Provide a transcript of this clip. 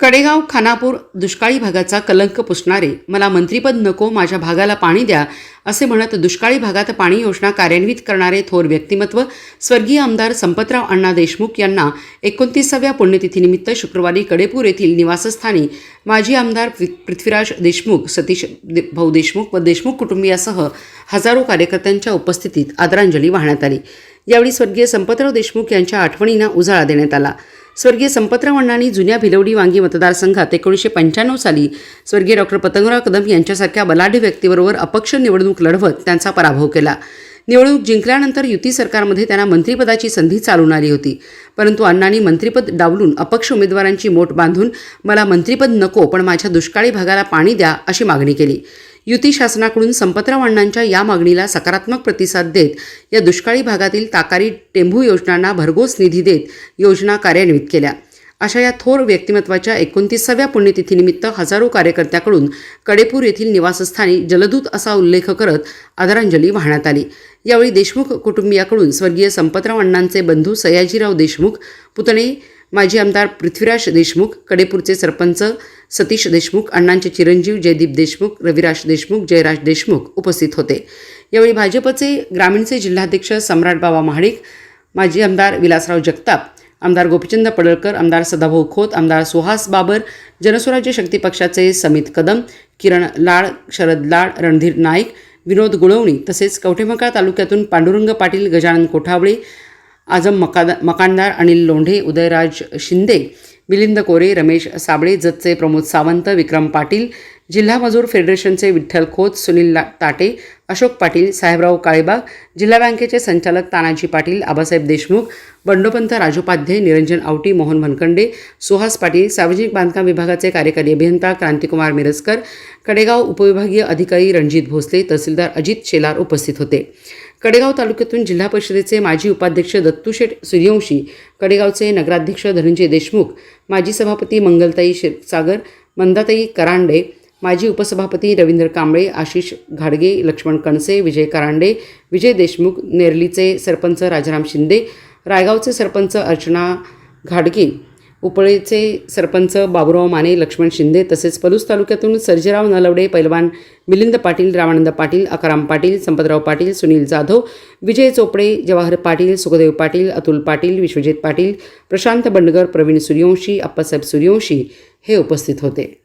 कडेगाव खानापूर दुष्काळी भागाचा कलंक पुसणारे मला मंत्रीपद नको माझ्या भागाला पाणी द्या असे म्हणत दुष्काळी भागात पाणी योजना कार्यान्वित करणारे थोर व्यक्तिमत्व स्वर्गीय आमदार संपतराव अण्णा देशमुख यांना एकोणतीसाव्या पुण्यतिथीनिमित्त शुक्रवारी कडेपूर येथील निवासस्थानी माजी आमदार पृ- पृथ्वीराज देशमुख सतीश दे- भाऊ देशमुख व देशमुख कुटुंबियासह हजारो कार्यकर्त्यांच्या उपस्थितीत आदरांजली वाहण्यात आली. यावेळी स्वर्गीय संपतराव देशमुख यांच्या आठवणींना उजाळा देण्यात आला. स्वर्गीय संपतराव अण्णांनी जुन्या भिलवडी वांगी मतदारसंघात एकोणीसशे पंच्याण्णव साली स्वर्गीय डॉक्टर पतंगराव कदम यांच्यासारख्या बलाढ्य व्यक्तीबरोबर अपक्ष निवडणूक लढवत त्यांचा पराभव केला. निवडणूक जिंकल्यानंतर युती सरकारमध्ये त्यांना मंत्रिपदाची संधी चालून आली होती. परंतु अण्णांनी मंत्रिपद डावलून अपक्ष उमेदवारांची मोट बांधून मला मंत्रिपद नको पण माझ्या दुष्काळी भागाला पाणी द्या अशी मागणी केली. युती शासनाकडून संपतराव अण्णांच्या या मागणीला सकारात्मक प्रतिसाद देत या दुष्काळी भागातील ताकारी टेंभू योजनांना भरघोस निधी देत योजना कार्यान्वित केल्या. अशा या थोर व्यक्तिमत्वाच्या एकोणतीसाव्या पुण्यतिथीनिमित्त हजारो कार्यकर्त्याकडून कडेपूर येथील निवासस्थानी जलदूत असा उल्लेख करत आदरांजली वाहण्यात आली. यावेळी देशमुख कुटुंबियाकडून स्वर्गीय संपतराव अण्णांचे बंधू सयाजीराव देशमुख पुतणे माजी आमदार पृथ्वीराज देशमुख कडेपूरचे सरपंच सतीश देशमुख अण्णांचे चिरंजीव जयदीप देशमुख रविराज देशमुख जयराज देशमुख उपस्थित होते. यावेळी भाजपचे ग्रामीणचे जिल्हाध्यक्ष सम्राट बाबा महाडिक माजी आमदार विलासराव जगताप आमदार गोपीचंद पडळकर आमदार सदाभाऊ खोत आमदार सुहास बाबर जनस्वराज्य शक्ती पक्षाचे समित कदम किरण लाड शरद लाड रणधीर नाईक विनोद गुळवणी तसेच कवठेमकाळ तालुक्यातून पांडुरंग पाटील गजानन कोठावळे आजम मकाद मकानदार अनिल लोंढे उदयराज शिंदे मिलिंद कोरे रमेश साबळे जतचे प्रमोद सावंत विक्रम पाटील जिल्हा मजूर फेडरेशनचे विठ्ठल खोत सुनील ताटे अशोक पाटील साहेबराव काळेबाग जिल्हा बँकेचे संचालक तानाजी पाटील आबासाहेब देशमुख बंडोपंत राजोपाध्ये निरंजन आवटी मोहन भनकंडे सुहास पाटील सार्वजनिक बांधकाम विभागाचे कार्यकारी अभियंता क्रांतिकुमार मिरजकर कडेगाव उपविभागीय अधिकारी रणजित भोसले तहसीलदार अजित शेलार उपस्थित होते. कडेगाव तालुक्यातून जिल्हा परिषदेचे माजी उपाध्यक्ष दत्तूशेठ सूर्यवंशी कडेगावचे नगराध्यक्ष धनंजय देशमुख माजी सभापती मंगलताई क्षीरसागर मंदाताई करांडे माजी उपसभापती रवींद्र कांबळे आशिष घाडगे लक्ष्मण कणसे विजय करांडे विजय देशमुख नेरलीचे सरपंच राजाराम शिंदे रायगावचे सरपंच अर्चना घाडगे उपळेचे सरपंच बाबुराव माने लक्ष्मण शिंदे तसेच पलूस तालुक्यातून सर्जेराव नलवडे पैलवान मिलिंद पाटील रामानंद पाटील अकाराम पाटील संपतराव पाटील सुनील जाधव विजय चोपडे जवाहर पाटील सुखदेव पाटील अतुल पाटील विश्वजित पाटील प्रशांत बंडगर प्रवीण सूर्यवंशी अप्पासाहेब सूर्यवंशी हे उपस्थित होते.